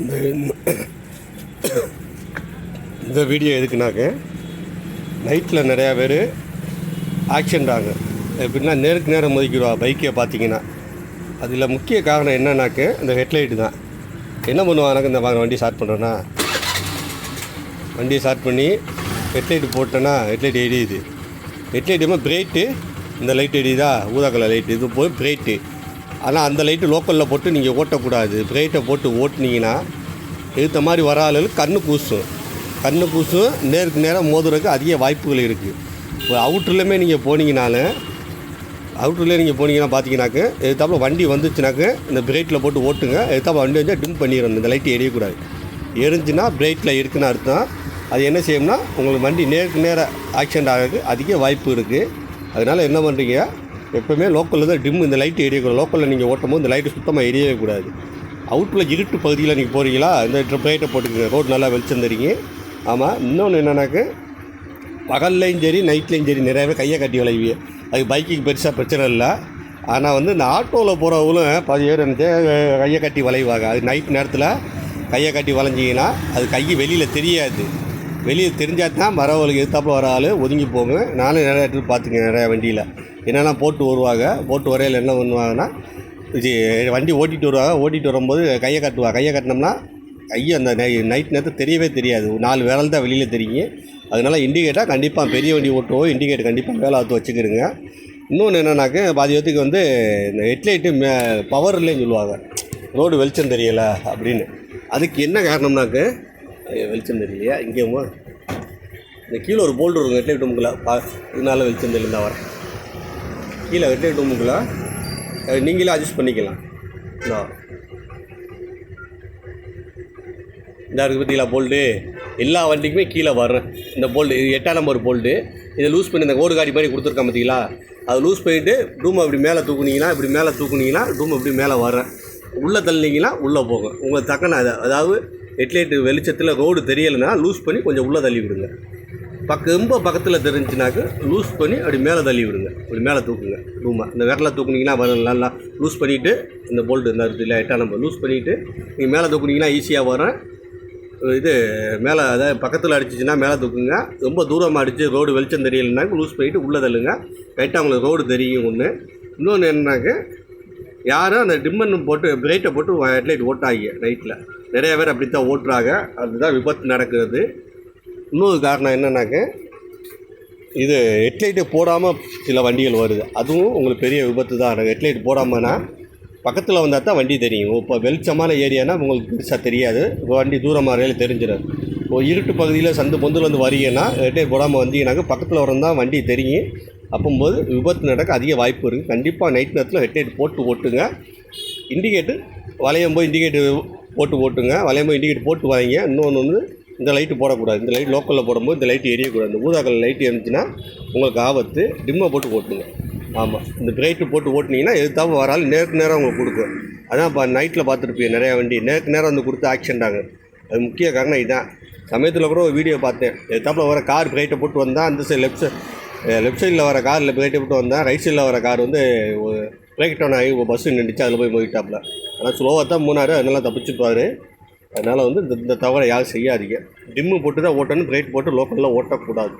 இந்த இந்த வீடியோ எதுக்குனாக்க நைட்டில் நிறையா பேர் ஆக்சிடென்ட் ஆகும் எப்படின்னா நேருக்கு நேரம் மோதிக்கிடுவா பைக்கை பார்த்தீங்கன்னா. அதில் முக்கிய காரணம் என்னன்னாக்க இந்த ஹெட்லைட்டு தான். என்ன பண்ணுவானாக்க இந்த வாங்க வண்டி ஸ்டார்ட் பண்ணுறேன்னா வண்டியை ஸ்டார்ட் பண்ணி ஹெட்லைட்டு போட்டேன்னா ஹெட்லைட் எரியுது. ஹெட்லைட்டுமே பிரைட்டு இந்த லைட் எரியுதா? ஊதா கலர் லைட் இது போய் பிரைட்டு ஆனால் அந்த லைட்டு லோக்கலில் போட்டு நீங்கள் ஓட்டக்கூடாது. பிரைட்டை போட்டு ஓட்டினீங்கன்னா எடுத்த மாதிரி வர ஆளுகள் கண்ணு கூசும். கண்ணு கூசும் நேருக்கு நேரம் மோதுறதுக்கு அதிக வாய்ப்புகள் இருக்குது இப்போ அவுட்டர்லேயுமே நீங்கள் போனீங்கனாலும் அவுட்டர்லேயே நீங்கள் போனீங்கன்னா பார்த்தீங்கன்னாக்க எதுத்தாப்புல வண்டி வந்துச்சுனாக்க இந்த பிரேக்கில் போட்டு ஓட்டுங்க. எதுத்தாப்பில் வண்டி வந்து டிம் பண்ணிடணும் இந்த லைட்டு எரியக்கூடாது. எரிஞ்சுன்னா பிரேக்கில் இருக்குன்னு அர்த்தம். அது என்ன செய்யும்னா உங்களுக்கு வண்டி நேருக்கு நேராக ஆக்சிடென்ட் ஆகிறதுக்கு அதிக வாய்ப்பு இருக்குது அதனால் என்ன பண்ணுறீங்க எப்போவுமே லோக்கலில் தான் டிம் இந்த லைட் எரியக்கூடாது லோக்கலில் நீங்கள் ஓட்டும் போது இந்த லைட்டு சுத்தமாக எரியவே கூடாது. அவுட்டில் இருட்டு பகுதியில் நீங்கள் போகிறீங்களா இந்த லைட்டை போட்டுக்கோங்க. ரோடு நல்லா வெளிச்சம் தெரியுங்க ஆமாம் இன்னொன்று என்னன்னாக்க பகல்லையும் சரி நைட்லேயும் சரி நிறையவே கையை கட்டி விளைவி அது பைக்குக்கு பெருசாக பிரச்சனை இல்லை. ஆனால் வந்து இந்த ஆட்டோவில் போகிறவங்களும் பாதி பேர் வந்து கையை கட்டி வளைவாங்க. அது நைட் நேரத்தில் கையை கட்டி வளைஞ்சிங்கன்னா அது கை வெளியில் தெரியாது. வெளியே தெரிஞ்சால் தான் வரவங்களுக்கு எதிர்த்தாப்புல வர ஆள் ஒதுங்கி போங்க நானும் நிறைய இடத்துல பார்த்துக்கேன் நிறையா வண்டியில். என்னென்னா போட்டு வருவாங்க போட்டு வரையில் என்ன பண்ணுவாங்கன்னா இது வண்டி ஓட்டிகிட்டு வருவாங்க ஓட்டிகிட்டு வரும்போது கையை கட்டுவாங்க கையை கட்டினோம்னா கையை அந்த நை நைட் நேரத்தில் தெரியவே தெரியாது. நாலு விரல் தான் வெளியில் தெரியும் அதனால் இண்டிகேட்டாக கண்டிப்பாக பெரிய வண்டி ஓட்டுவோம் இண்டிகேட்டர் கண்டிப்பாக வேலை ஆற்று வச்சுக்கிடுங்க. இன்னொன்று என்னன்னாக்க பாதி பேத்துக்கு வந்து இந்த ஹெட்லைட்டு மே பவர்லேயும் சொல்லுவாங்க. ரோடு வெளிச்சம் தெரியலை அப்படின்னு. அதுக்கு என்ன காரணம்னாக்க வெளிச்சம் தெரியலையா இங்கேயுமா இந்த கீழே ஒரு போல்டு இருக்கும் ஹெட்லைட் ரூமுக்குள்ள பா இதனால வெளிச்சம் தெரியல வரேன். கீழே ஹெட்லைட் ரூமுக்குள்ள அஹ், நீங்களே அட்ஜஸ்ட் பண்ணிக்கலாம். இந்தா. இந்த இருக்குது பார்த்தீங்களா போல்டு எல்லா வண்டிக்குமே கீழே வர்றேன். இந்த போல்டு இது எட்டாம் நம்பர் போல்டு இதை லூஸ் பண்ணி இந்த ஓடு காடி மாதிரி கொடுத்துருக்கேன் பார்த்தீங்களா அதை லூஸ் பண்ணிவிட்டு ரூமை இப்படி மேலே தூக்குனீங்கன்னா இப்படி மேலே தூக்குனீங்கன்னா ரூம் இப்படி மேலே வர்றேன். உள்ளே தள்ளினீங்கன்னா உள்ளே போகும். உங்களுக்கு தக்கன அதை அதாவது ஹெட்லைட்டு வெளிச்சத்தில் ரோடு தெரியலைன்னா லூஸ் பண்ணி கொஞ்சம் உள்ளே தள்ளி விடுங்க. பக்க ரொம்ப பக்கத்தில் தெரிஞ்சுனாக்க லூஸ் பண்ணி அப்படி மேலே தள்ளி விடுங்க. அப்படி மேலே தூக்குங்க. ரூமை இந்த விரலை தூக்குனீங்கன்னா வரும் நல்லா லூஸ் பண்ணிவிட்டு இந்த போல்டு இந்த இடத்துல எட்டாம் நம்ம லூஸ் பண்ணிவிட்டு நீங்கள் மேலே தூக்குனீங்கன்னா ஈஸியாக வரும். இது மேலே அதாவது பக்கத்தில் அடிச்சிச்சின்னா மேலே தூக்குங்க. ரொம்ப தூரமாக அடித்து ரோடு வெளிச்சம் தெரியலைனாக்க லூஸ் பண்ணிவிட்டு உள்ளே தள்ளுங்க. ரைட்டாக உங்களுக்கு ரோடு தெரியும் ஒன்று இன்னொன்று என்னன்னாக்க யாரும் அந்த டிம்மன் போட்டு பிரைட்டை போட்டு ஹெட்லைட் ஓட்டாங்க நைட்டில் நிறைய பேர் அப்படி தான் ஓட்டுறாங்க. அதுதான் விபத்து நடக்கிறது. இன்னொரு காரணம் என்னன்னாக்க இது ஹெட்லைட்டு போடாமல் சில வண்டிகள் வருது. அதுவும் உங்களுக்கு பெரிய விபத்து தான். ஹெட்லைட் போடாமன்னா பக்கத்தில் வந்தால் தான் வண்டி தெரியும். இப்போ வெளிச்சமான ஏரியானா உங்களுக்கு பெருசாக தெரியாது. வண்டி தூரமாக வரையில் தெரிஞ்சிடும் இப்போ இருட்டு பகுதியில் சந்து பொந்தில் வந்து வரீங்கன்னா ஹெட்லைட் போடாமல் வந்தீங்கன்னாக்க பக்கத்தில் வரந்தான் தான் வண்டி தெரியும். அப்போம்போது விபத்து நடக்க அதிக வாய்ப்பு இருக்குது கண்டிப்பாக நைட் நேரத்தில் ஹெட்லைட் போட்டு ஓட்டுங்க. இண்டிகேட்டர் வளையம் போய் இண்டிகேட்டர் போட்டு ஓட்டுங்க. வளையம் போய் இண்டிகேட் போட்டு வாங்க. இன்னொன்று வந்து இந்த லைட்டு போடக்கூடாது. இந்த லைட் லோக்கலில் போடும்போது இந்த லைட்டு எரியக்கூடாது. இந்த ஊதா கலர் லைட்டு இருந்துச்சுன்னா உங்களுக்கு ஆபத்து. டிம்மை போட்டு ஓட்டுங்க. ஆமாம் இந்த பிரைட்டு போட்டு ஓட்டுனீங்கன்னா எதுத்தாப்புல வராலும் நேருக்கு நேரம் உங்களுக்கு கொடுக்கும். அதான் இப்போ நைட்டில் பார்த்துருப்பீங்க. நிறையா வண்டி நேருக்கு நேரம் வந்து கொடுத்து ஆக்சிடென்ட் ஆகும் அது முக்கிய காரணம் இதுதான் சமயத்தில் கூட ஒரு வீடியோ பார்த்தேன். எதுத்தாப்புல வர கார் பிரைட்டை போட்டு வந்தால் அந்த சைடு லெஃப்ட் சைடு லெஃப்ட் சைடில் வர காரில் பிரைட்டை விட்டு வந்தால் ரைட் சைடில் வர கார் வந்து பிரேக் டவுன் ஆகி பஸ்ஸு நின்றுச்சு அதில் போய் போயிட்டாப்புல. ஆனால் ஸ்லோவாக தான் மூணாரு அதனால தப்பிச்சுப்பார். அதனால் வந்து இந்த இந்த தவறை யாரும் செய்யாதீங்க. டிம்மு போட்டு தான் ஓட்டணும் பிரேக் போட்டு லோக்கலில் ஓட்டக்கூடாது.